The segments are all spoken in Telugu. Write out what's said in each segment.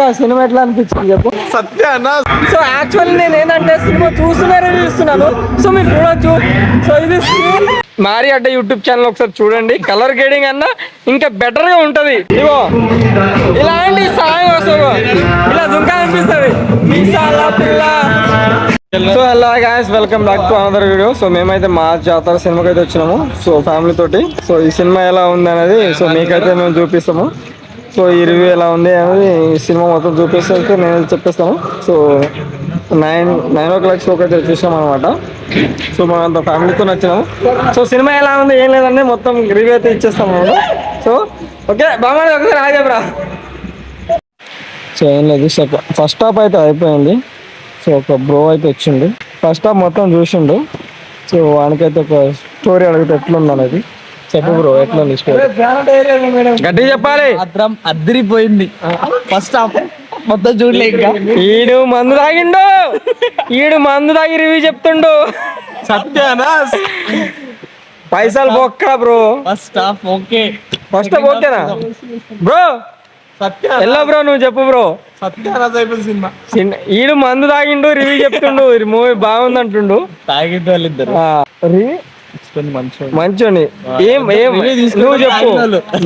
అక్క సినిమా ఎట్లా అనిపించింది చెప్పు? సత్య అన్న. సో యాక్చువల్లీ నేను ఏంటంటే సినిమా చూస్తూనే రివ్యూ ఇస్తున్నాను. సో మీరు చూడొచ్చు. సో ఇది. మారి అడ్డ యూట్యూబ్ ఛానల్ ఒకసారి చూడండి. కలర్ గ్రేడింగ్ అన్న ఇంకా బెటర్గా ఉంటది. ఇగో ఇలాంటి సాంగ్ వస్తుంది. ఇలా దుంకా అనిపిస్తుంది. So hello guys welcome back to another video so మేమైతే మా జాతర సినిమాకి అయితే వచ్చినాము. సో ఫ్యామిలీ తోటి. సో ఈ సినిమా ఎలా ఉంది అనేది సో మీకైతే మేము చూపిస్తాము. సో ఈ రివ్యూ ఎలా ఉంది అనేది సినిమా మొత్తం చూపిస్తే నేను చెప్పేస్తాను. So nine nine o'clocks ఒకటి అయితే చూసాం అనమాట సో మనం అంత ఫ్యామిలీతో నచ్చినాము. సో సినిమా ఎలా ఉంది ఏం లేదండి మొత్తం రివ్యూ అయితే ఇచ్చేస్తాం అనమాట సో ఓకే బాగా ఒకసారి ఆగేబ్రా సో ఏం లేదు ఫస్ట్ హాఫ్ అయితే అయిపోయింది. సో ఒక బ్రో అయితే వచ్చిండు. ఫస్ట్ హాఫ్ మొత్తం చూసిండు. సో వానికైతే ఒక స్టోరీ అడిగితే ఎట్లుంది అనేది చెప్పు బ్రో స్టోరీ గట్టి చెప్పాలి. మాత్రం అద్దరిపోయింది ఫస్ట్ హాఫ్ మొత్తం చూడలే ఇంకా. ఈడు మందు తాగిండు. ఈడు మందు తాగి రివ్యూ చెప్తుండు. సత్య అన్న పైసలు బొక్క bro first half okay first half ఓకేనా బ్రో సత్య ఎల్లా బ్రో నువ్వు చెప్పు బ్రో సినిమా ఈడు మందు తాగిండు రివ్యూ చెప్తుండు. మూవీ బాగుంది అంటుండు వాళ్ళిద్దరు. ఆ, రివ్యూ మంచోని. ఏం ఏం నువ్వు చెప్పు.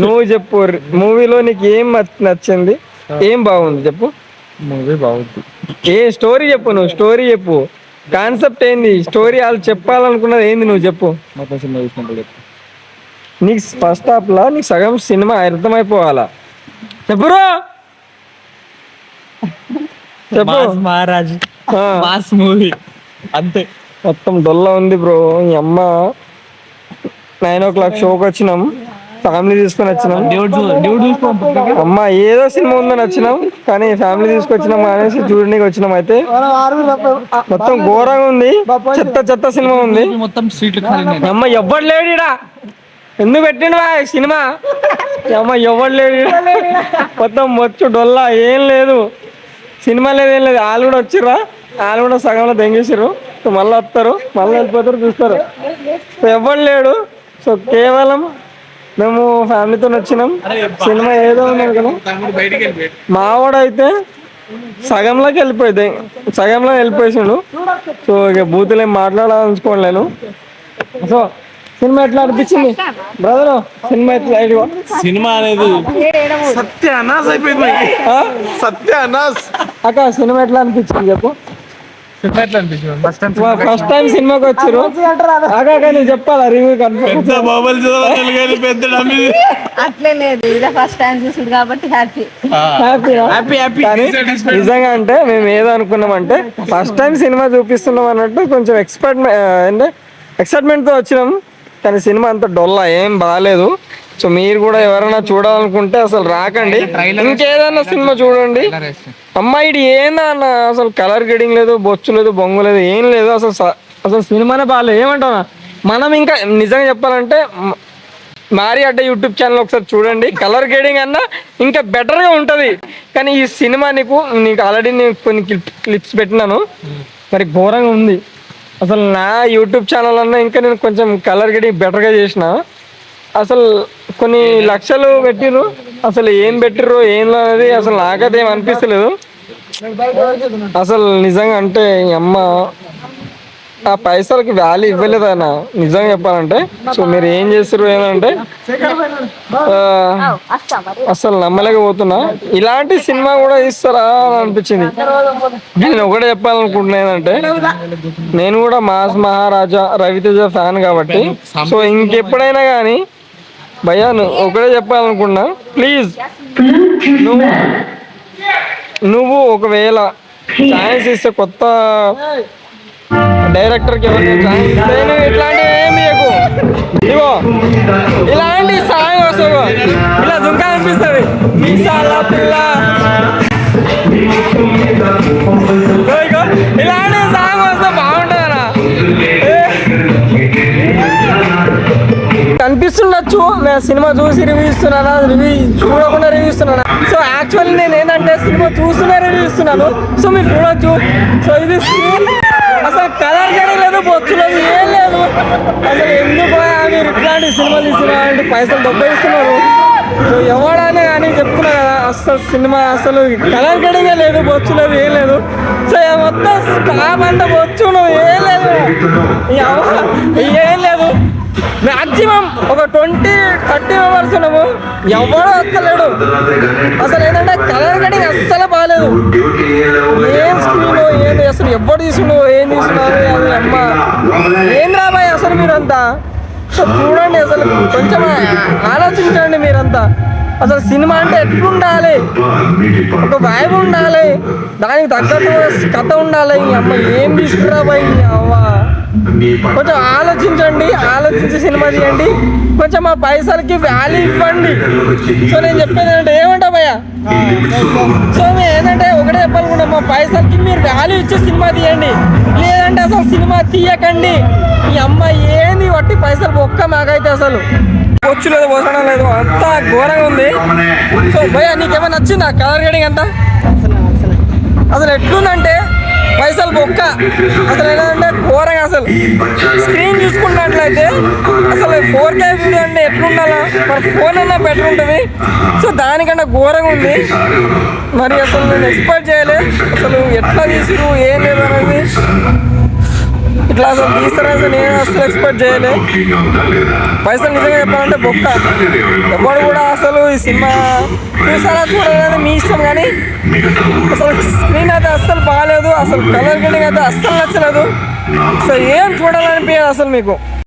నువ్వు చెప్పు. మూవీలో నీకు ఏం నచ్- నచ్చింది? ఏం బాగుంది చెప్పు? మూవీ బాగుంది. ఏ స్టోరీ చెప్పు నువ్వు స్టోరీ చెప్పు. కాన్సెప్ట్ ఏంది? స్టోరీ వాళ్ళు చెప్పాలనుకున్నది ఏంది నువ్వు చెప్పు. మొత్తం సినిమా చూసినప్పుడు చెప్పు. నీకు ఫస్ట్ హాఫ్ లా నీకు సగం సినిమా అర్థమైపోవాలా? చెప్పురా చెప్పు. మహారాజ్. Mass movie. అంతే. మొత్తం డొల్లా ఉంది బ్రో. ఈ అమ్మ నైన్ ఓ క్లాక్ షోకి వచ్చినాం. ఫ్యామిలీ తీసుకొని వచ్చినాం. అమ్మ ఏదో సినిమా ఉందని వచ్చినాం. కానీ ఫ్యామిలీ తీసుకొచ్చినాం అనేసి చూడడానికి వచ్చినాం అయితే. మొత్తం ఘోరంగా ఉంది. చెత్త చెత్త సినిమా ఉంది. మొత్తం అమ్మ ఎవ్వడు లేడు ఎందుకు పెట్టిండు బా ఈ సినిమా? అమ్మ ఎవడు లేడు మొత్తం మొచ్చు డొల్లా ఏం లేదు. సినిమా లేదు ఏం లేదు. వాళ్ళు కూడా వచ్చిర్రా. వాళ్ళు కూడా సగంలో దెంగేసారు మళ్ళీ వస్తారు మళ్ళీ వెళ్ళిపోతారు చూస్తారు. సో ఎవడు లేడు. సో కేవలం మేము ఫ్యామిలీతో వచ్చినాం సినిమా ఏదో వెళ్ళిపోయాడు మావాడైతే సగంలోకి వెళ్ళిపోయింది. సగంలో వెళ్ళిపోయేసిండు సో ఇక బూతులు ఏం మాట్లాడాలనుకోలేను సో సినిమా ఎట్లా అనిపించింది? బ్రదర్ సినిమా ఎట్లా ఇదిగో. సినిమా అనేది సత్య అనాస్ అయిపోయింది. ఆ? సత్య అనాస్ అక్క సినిమా ఎట్లా అనిపించింది చెప్పు? ఫస్ట్ టైం ఫస్ట్ టైం సినిమాకి వచ్చారు. నువ్వు చెప్పాలా? రివ్యూ కన్ఫర్మ్ పెద్ద బాబులు చదవాలి కానీ పెద్ద డమ్మి అట్లే లేదు. ఇదే ఫస్ట్ టైం చూసుడు కాబట్టి హ్యాపీ హ్యాపీ హ్యాపీ కానీ నిజంగా అంటే మేము ఏదో అనుకున్నామంటే ఫస్ట్ టైం సినిమా చూపిస్తున్నాం అన్నట్టు కొంచెం ఎక్స్పెక్ట్ అంటే ఎక్సైట్మెంట్తో వచ్చినాం. కానీ సినిమా అంత డొల్లా ఏం బాగాలేదు సో మీరు కూడా ఎవరైనా చూడాలనుకుంటే అసలు రాకండి. ఇంకేదైనా సినిమా చూడండి. అమ్మాయిడి ఏందా అన్న? అసలు కలర్ గ్రేడింగ్ లేదు బొచ్చు లేదు బొంగు లేదు ఏం లేదు అసలు అసలు సినిమానే బాగాలేదు ఏమంటావు? మనం ఇంకా నిజంగా చెప్పాలంటే మారి అడ్డ యూట్యూబ్ ఛానల్ ఒకసారి చూడండి. కలర్ గ్రేడింగ్ అన్నా ఇంకా బెటర్గా ఉంటుంది. కానీ ఈ సినిమా నీకు నీకు ఆల్రెడీ నేను కొన్ని క్లిప్స్ పెట్టినాను. మరి ఘోరంగా ఉంది. అసలు నా యూట్యూబ్ ఛానల్ అన్నా ఇంకా నేను కొంచెం కలర్ గ్రేడింగ్ బెటర్గా చేసిన. అసలు కొన్ని లక్షలు పెట్టిర్రు. అసలు ఏం పెట్టిర్రు ఏం అనేది అసలు నాకైతే ఏం అనిపిస్తలేదు అసలు నిజంగా అంటే అమ్మ ఆ పైసలకి వాల్యూ ఇవ్వలేదు ఆయన నిజంగా చెప్పాలంటే. సో మీరు ఏం చేస్తారు ఏంటంటే అసలు నమ్మలేకపోతున్నా. ఇలాంటి సినిమా కూడా ఇస్తారా అని అనిపించింది. నేను ఒకటే చెప్పాలనుకుంటున్నా ఏంటంటే నేను కూడా మాస్ మహారాజా రవితేజ ఫ్యాన్ కాబట్టి. సో ఇంకెప్పుడైనా కానీ భయ్యా నువ్వు ఒకటే చెప్పాలనుకున్నా ప్లీజ్ నువ్వు నువ్వు ఒకవేళ ఛాన్స్ ఇస్తే కొత్త డైరెక్టర్కి ఎవరైనా ఛాన్స్ ఇస్తే నువ్వు ఇట్లాంటివి ఏమి ఇవ్వకు. ఇగో ఇలాంటి సాయం వస్తావు. ఇలా దుంకా అనిపిస్తుంది. పిల్ల. సినిమా చూసి రివ్యూ ఇస్తున్నానా? రివ్యూ చూడకుండా రివ్యూ ఇస్తున్నానా? సో యాక్చువల్ నేను ఏంటంటే సినిమా చూస్తూనే రివ్యూ ఇస్తున్నాను. సో మీరు చూడొచ్చు. సో ఇది స్క్రీన్ అసలు కలర్ కానీ లేదు బొచ్చు లేదు ఏం లేదు. అసలు ఎందుకు మీరు ఇట్లాంటి సినిమాలు తీసినా అంటే పైసలు దొబ్బేస్తున్నారు సో ఎవడనే కానీ చెప్తున్నా కదా అసలు సినిమా అసలు కలర్ గడిగా లేదు బొచ్చు లేదు ఏం లేదు. సో మొత్తం స్టాప్ అంటే బొచ్చు నువ్వు ఏం లేదు. ఏం లేదు. మాక్సిమం ఒక ట్వంటీ థర్టీ మెంబర్స్ ఉన్నాము. ఎవడో వస్తలేడు అసలు ఏంటంటే కలర్ కటింగ్ అస్సలు బాగాలేదు ఏం స్క్రీన్ ఏంది అసలు ఎవడు తీసుకున్నావు ఏం తీసుకున్నారు అది అమ్మ. ఏం రాబాయ్ అసలు మీరంతా? సో చూడండి అసలు కొంచెం ఆలోచించండి మీరంతా. అసలు సినిమా అంటే ఎట్లుండాలి? ఒక వైబ్ ఉండాలి. దానికి తగ్గట్టు కథ ఉండాలి. అమ్మ ఏం తీసుకురా బాయ్ అవ్వ. కొంచెం ఆలోచించండి ఆలోచించి సినిమా తీయండి. కొంచెం మా పైసలకి వాల్యూ ఇవ్వండి. సో నేను చెప్పేది ఏంటంటే ఏమంటా భయ్య? సో మేము ఏంటంటే ఒకటే చెప్పాలనుకుంటాం మా పైసలకి మీరు వాల్యూ ఇచ్చే సినిమా తీయండి. లేదంటే అసలు సినిమా తీయకండి. ఈ అమ్మాయి ఏంది వట్టి పైసలు ఒక్క మాకైతే అసలు. వచ్చు లేదు పోసడం లేదు అంతా ఘోరంగా ఉంది. సో భయ్య నీకేమైనా నచ్చిందా? కలర్ గేడింగ్ అంతా? అసలు ఎట్లుందంటే పైసలు బొక్క. అసలు ఎలా అంటే ఘోరంగా అసలు. స్క్రీన్ చూసుకున్నట్లయితే అసలు ఫోర్ కే వీడియో అంటే ఎట్లుండాలా? మరి ఫోన్ అన్నా బెటర్ ఉంటుంది. సో దానికన్నా ఘోరంగా ఉంది. మరి అసలు నేను ఎక్స్పెక్ట్ చేయలే. అసలు ఎట్లా తీసుకు ఏం లేదు అనేది. ఇట్లా అసలు తీస్తారని నేను అసలు ఎక్స్పెక్ట్ చేయలే. పైసలు నిజంగా చెప్పాలంటే బొక్క. ఎవరు కూడా అసలు ఈ సినిమా చూసారా చూడలేదు మీ ఇష్టం కానీ అసలు స్క్రీన్ అయితే అస్సలు బాగాలేదు. అసలు కలర్ గేడింగ్ అయితే అస్సలు నచ్చలేదు. సో ఏం చూడాలనిపించదు అసలు మీకు?